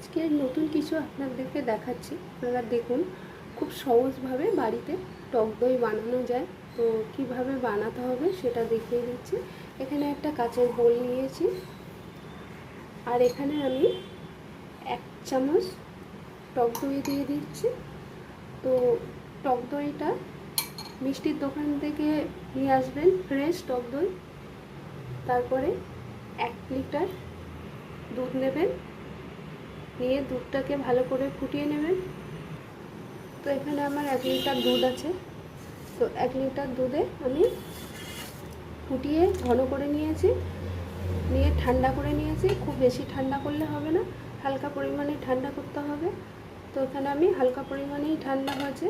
আজকে নতুন কিছু আপনাদেরকে দেখাচ্ছি। আপনারা দেখুন, খুব সহজভাবে বাড়িতে টক দই বানানো যায়। তো কীভাবে বানাতে হবে সেটা দেখিয়ে দিচ্ছি। এখানে একটা কাঁচের বোল নিয়েছি। আর এখানে আমি এক চামচ টক দই দিয়ে দিচ্ছি। তো টক দইটা মিষ্টির দোকান থেকে নিয়ে আসবেন, ফ্রেশ টক দই। তারপরে এক লিটার দুধ নেবেন। নিয়ে দুধটাকে ভালো করে ফুটিয়ে নেবেন। তো এখানে আমার এক লিটার দুধ আছে। তো এক লিটার দুধে আমি ফুটিয়ে ঘন করে নিয়েছি। নিয়ে ঠান্ডা করে নিয়েছি। খুব বেশি ঠান্ডা করলে হবে না। হালকা পরিমাণে ঠান্ডা করতে হবে। তো এখানে আমি হালকা পরিমাণেই ঠান্ডা হয়েছে।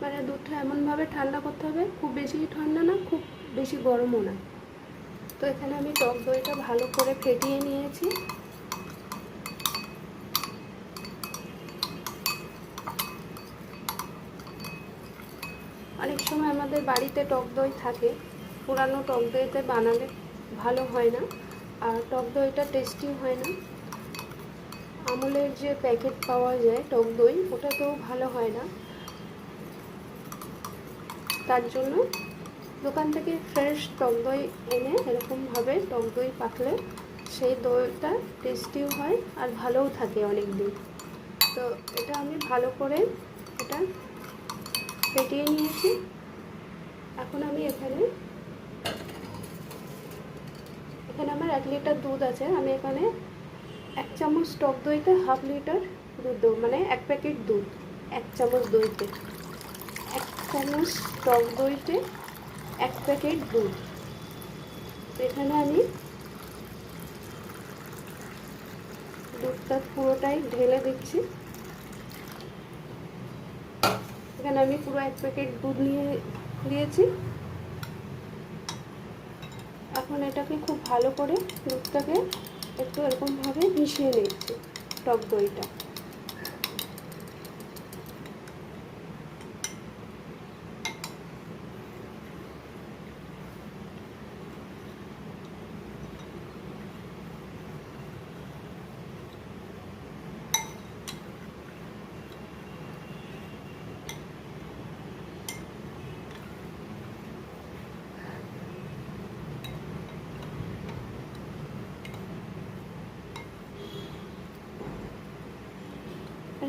মানে দুধটা এমনভাবে ঠান্ডা করতে হবে, খুব বেশি ঠান্ডা না, খুব বেশি গরমও না। তো এখানে আমি টক দইটা ভালো করে ফেটিয়ে নিয়েছি। অনেক সময় আমাদের বাড়িতে টক দই থাকে, পুরানো টক দইতে বানালে ভালো হয় না, আর টক দইটা টেস্টি হয় না। আমুলের যে প্যাকেট পাওয়া যায় টক দই, ওটাতেও ভালো হয় না। তার জন্য দোকান থেকে ফ্রেশ টক দই এনে এরকমভাবে টক দই পাকলে সেই দইটা টেস্টিও হয় আর ভালোও থাকে অনেক দিন তো এটা আমি ভালো করে এটা ফেটিয়ে নিয়েছি। এখন আমি এখানে এখানে আমার এক লিটার দুধ আছে। আমি এখানে এক চামচ টক দইতে হাফ লিটার দুধ দেবো মানে এক প্যাকেট দুধ, এক চামচ দইতে। এক চামচ টক দইতে এক প্যাকেট দুধ। এখানে আমি দুধটা পুরোটাই ঢেলে দিচ্ছি। এখানে আমি পুরো এক প্যাকেট দুধ নিয়ে দিয়েছি। এখন এটাকে খুব ভালো করে দুধটাকে একটু এরকমভাবে মিশিয়ে নিচ্ছি টক দইটা।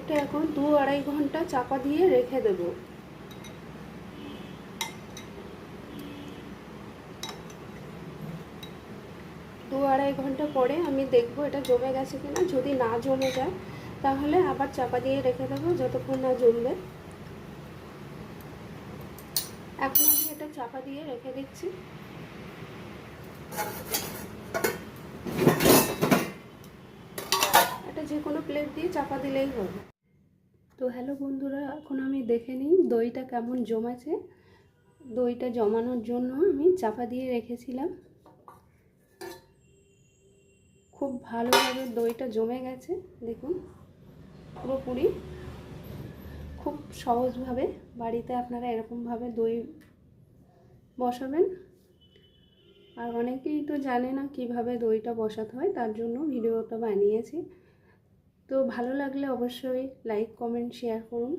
এটা এখন দু আড়াই ঘণ্টা চাপা দিয়ে রেখে দেব। দু আড়াই ঘণ্টা পরে আমি দেখব এটা জমে গেছে কিনা। যদি না জমে যায়, তাহলে আবার চাপা দিয়ে রেখে দেবো যতক্ষণ না জমবে। এখন আমি এটা চাপা দিয়ে রেখে দিচ্ছি। এটা যে কোনো প্লেট দিয়ে চাপা দিলেই হবে। তো হ্যালো বন্ধুরা, এখন আমি দেখে নিই দইটা কেমন জমেছে। দইটা জমানোর জন্য আমি চাপা দিয়ে রেখেছিলাম। খুব ভালোভাবে দইটা জমে গেছে, দেখুন, পুরোপুরি। খুব সহজভাবে বাড়িতে আপনারা এরকমভাবে দই বসাবেন। আর অনেকেই তো জানে না কীভাবে দইটা বসাতে হয়, তার জন্য ভিডিওটা বানিয়েছি। তো ভালো লাগলে অবশ্যই লাইক কমেন্ট শেয়ার করুন।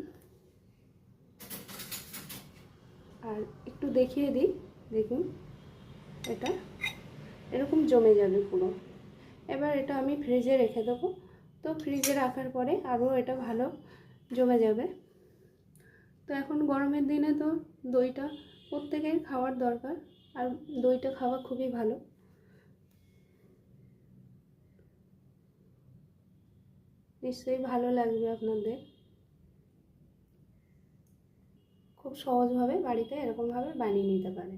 আর একটু দেখিয়ে দিই, দেখুন, এটা। এরকম জমে যাবে পুরো। এবার এটা আমি ফ্রিজে রেখে দেবো। তো ফ্রিজে রাখার পরে আরও এটা ভালো জমে যাবে। তো এখন গরমের দিনে তো দইটা প্রত্যেকের খাওয়ার দরকার। আর দইটা খাওয়া খুবই ভালো। নিশ্চয়ই ভালো লাগবে আপনাদের। খুব সহজভাবে বাড়িতে এরকমভাবে বানিয়ে নিতে পারে